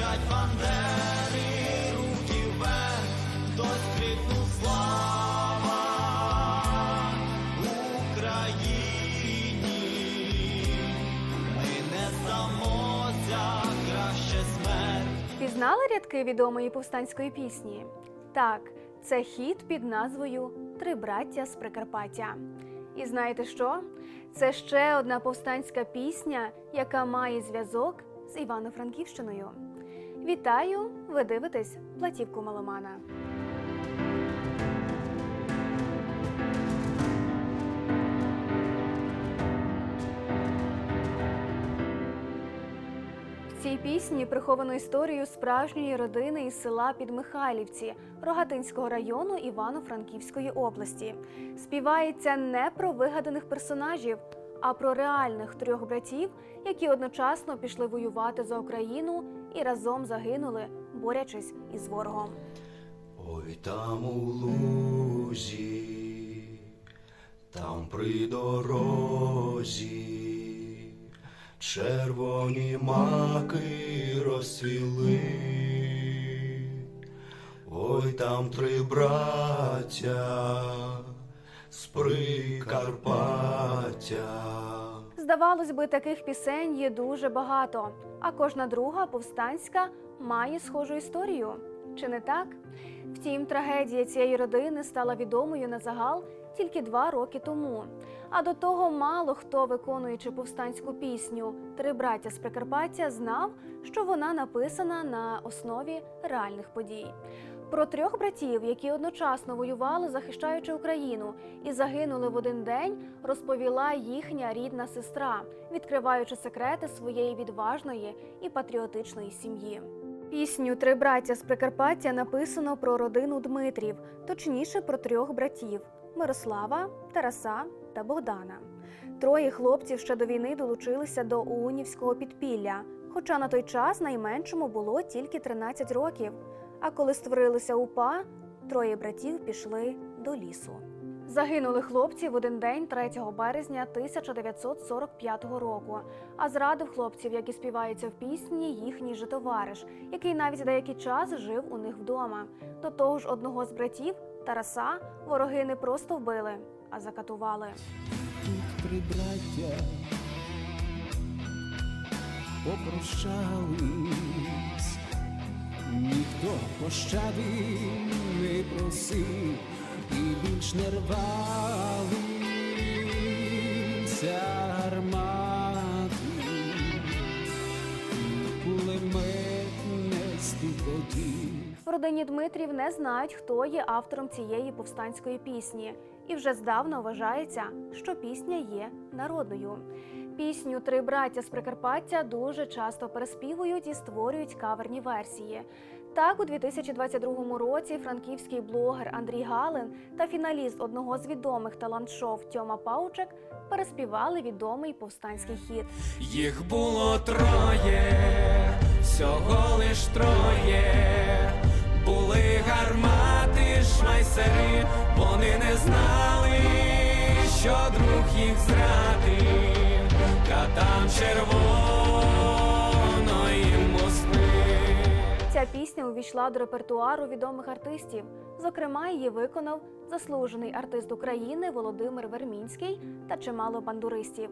кричать бандери, руки вверх, хтось крикнув слава Україні. Ми не здамося, краще смерть. Пізнали рядки відомої повстанської пісні? Так, це хіт під назвою Три браття з Прикарпаття. І знаєте що? Це ще одна повстанська пісня, яка має зв'язок з Івано-Франківщиною. Вітаю! Ви дивитесь платівку Маломана. В цій пісні приховано історію справжньої родини із села Підмихайлівці Рогатинського району Івано-Франківської області. Співається не про вигаданих персонажів, а про реальних трьох братів, які одночасно пішли воювати за Україну і разом загинули, борячись із ворогом. Ой там у лузі, там при дорозі, червоні маки розцвіли. Ой там три браття з Прикарпаття. Здавалось би, таких пісень є дуже багато, а кожна друга повстанська має схожу історію. Чи не так? Втім, трагедія цієї родини стала відомою на загал тільки два роки тому. А до того мало хто, виконуючи повстанську пісню Три браття з Прикарпаття, знав, що вона написана на основі реальних подій. Про трьох братів, які одночасно воювали, захищаючи Україну, і загинули в один день, розповіла їхня рідна сестра, відкриваючи секрети своєї відважної і патріотичної сім'ї. Пісню Три браття з Прикарпаття написано про родину Дмитрів, точніше про трьох братів Мирослава, Тараса та Богдана. Троє хлопців ще до війни долучилися до Уунівського підпілля, хоча на той час найменшому було тільки 13 років. А коли створилися УПА, троє братів пішли до лісу. Загинули хлопці в один день 3 березня 1945 року. А зрадив хлопців, як і співається в пісні, їхній же товариш, який навіть деякий час жив у них вдома. До того ж, одного з братів Тараса вороги не просто вбили, а закатували. тут три браття попрощались, ніхто пощади не просив і більш не рвалися гармати, кулемет не стукотів. В родині Дмитрів не знають, хто є автором цієї повстанської пісні, і вже здавна вважається, що пісня є народною. Пісню Три браття з Прикарпаття дуже часто переспівують і створюють каверні версії. Так, у 2022 році франківський блогер Андрій Галин та фіналіст одного з відомих талант-шоу Тьома Паучек переспівали відомий повстанський хіт. Їх було троє, всього лиш троє. Були гармати, шмайсери, вони не знали, що друг їх зрадив, катам червоної пісня увійшла до репертуару відомих артистів. Зокрема, її виконав заслужений артист України Володимир Вермінський та чимало бандуристів.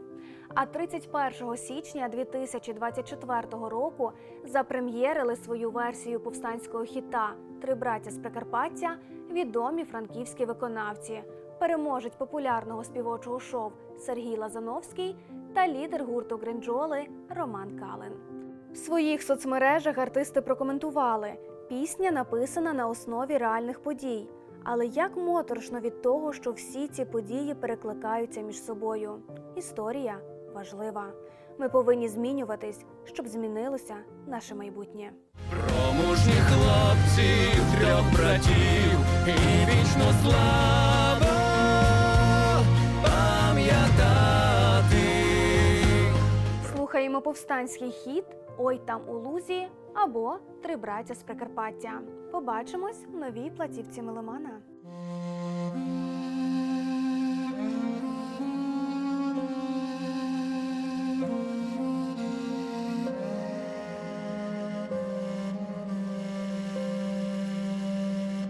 А 31 січня 2024 року запрем'єрили свою версію повстанського хіта Три браття з Прикарпаття відомі франківські виконавці, переможець популярного співочого шоу Сергій Лазановський та лідер гурту Гринджоли Роман Калин. В своїх соцмережах артисти прокоментували: пісня написана на основі реальних подій. Але як моторошно від того, що всі ці події перекликаються між собою. Історія важлива. Ми повинні змінюватись, щоб змінилося наше майбутнє. Про мужніх хлопців, трьох братів і вічну славу пам'ятати. Слухаємо повстанський хіт Ой там у лузі або три браття з Прикарпаття. Побачимось в новій платівці меломана.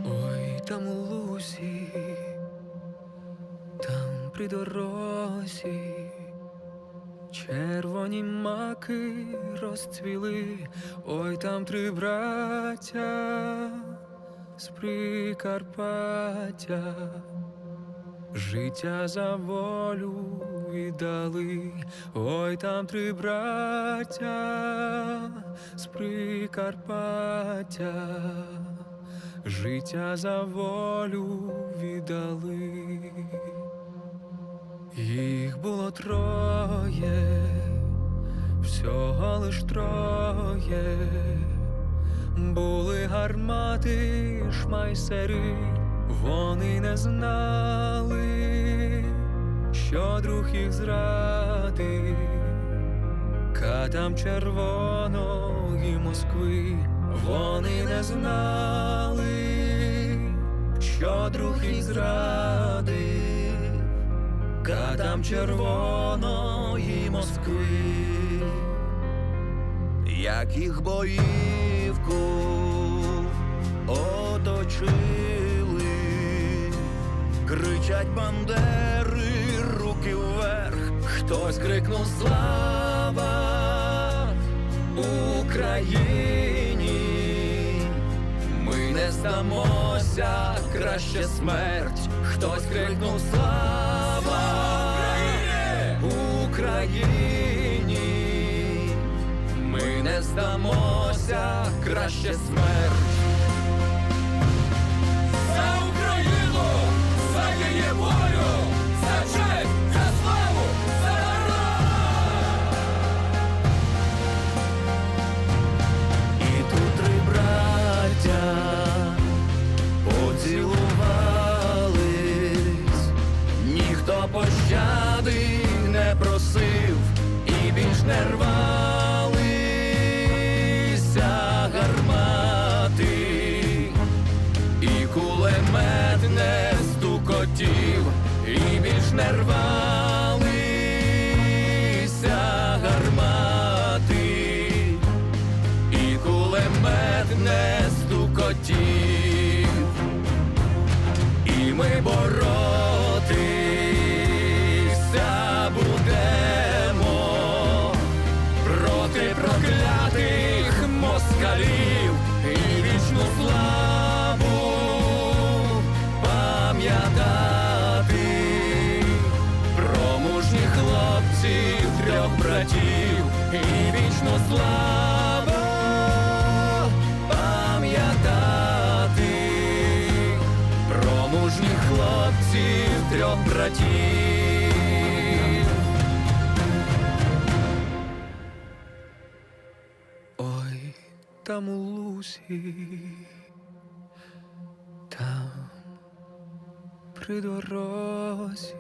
Ой там у лузі, там при дорозі червоні маки розцвіли, ой там три браття з Прикарпаття. Життя за волю віддали, ой там три браття з Прикарпаття, життя за волю віддали. Їх було троє, всього лиш троє, були гармати, шмайсери, вони не знали, що друг їх зрадив. Катам червоної Москви вони не знали, що друг їх зрадив, катам червоної Москви, як їх боївку оточили, кричать бандери, руки вверх, хтось крикнув слава Україні. Ми не здамося, краще смерть, хтось крикнув слава Україні. Ми не здамося, краще смерть. Пам'ятати про мужніх хлопців трьох братів і вічну славу пам'ятати про мужніх хлопців трьох братів. ой там у лусі, там при дорозі.